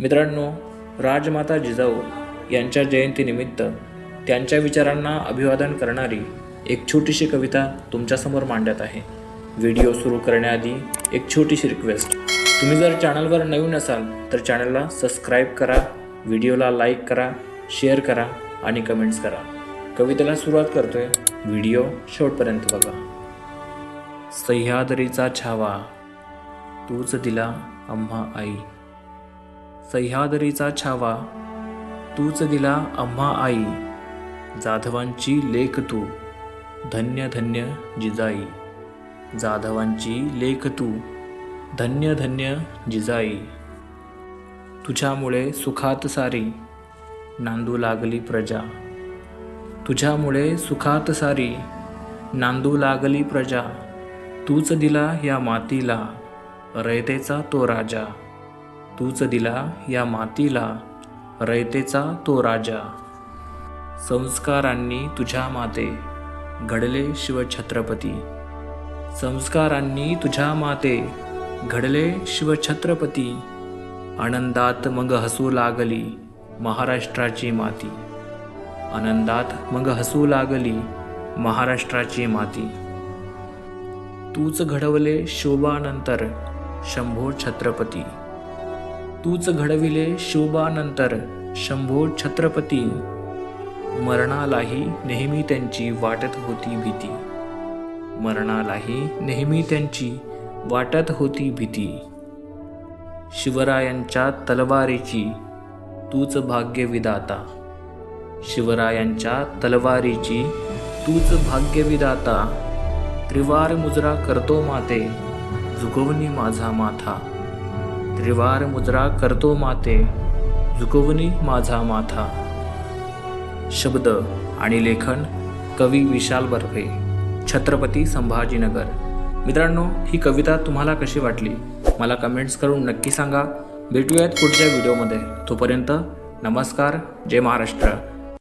मित्रांनो राजमाता जिजाऊ यांच्या जयंतीनिमित्त त्यांच्या विचारांना अभिवादन करणारी एक छोटीशी कविता तुमच्यासमोर मांडत आहे. व्हिडिओ सुरू करण्याआधी एक छोटीशी रिक्वेस्ट तुम्ही जर चॅनलवर नवीन असाल तर चॅनलला सबस्क्राईब करा व्हिडिओला लाईक करा शेअर करा आणि कमेंट्स करा. कवितेला सुरुवात करतोय व्हिडिओ शेवटपर्यंत बघा. सह्याद्रीचा छावा तूच दिला आम्हा आई. सह्याद्रीचा छावा. तूच दिला आम्हा आई. जाधवांची लेख तू. धन्य धन्य जिजाई. जाधवांची लेख तू. धन्य धन्य जिजाई. तुझ्यामुळे सुखात सारी. नांदू लागली प्रजा. तुझ्यामुळे सुखात सारी. नांदू लागली प्रजा. तूच दिला या मातीला. रयतेचा तो राजा. तूच दिला या मातीला रयतेचा तो राजा. संस्कारांनी तुझ्या माते घडले शिवछत्रपती. संस्कारांनी तुझ्या माते घडले शिवछत्रपती. आनंदात मग हसू लागली महाराष्ट्राची माती. आनंदात मग हसू लागली महाराष्ट्राची माती. तूच घडवले शोभानंतर शंभो छत्रपती. तूच घडविले शोभानंतर शंभो छत्रपती. मरणालाही नेहमी त्यांची वाटत होती भीती. मरणालाही नेहमी त्यांची वाटत होती भीती. शिवरायांच्या तलवारीची तूच भाग्यविदाता शिवरायांच्या तलवारीची तूच भाग्यविदाता त्रिवार मुजरा करतो माते झुकवणी माझा माथा. श्रीवार मुद्रा करतो माते झुकवनी माझा माथा. शब्द आणि लेखन कवी विशाल बर्फे छत्रपती संभाजीनगर. मित्रांनो ही कविता तुम्हाला कशी वाटली? मला कमेंट्स करून नक्की सांगा. भेटूयात पुढच्या व्हिडिओमध्ये तोपर्यंत नमस्कार जय महाराष्ट्र.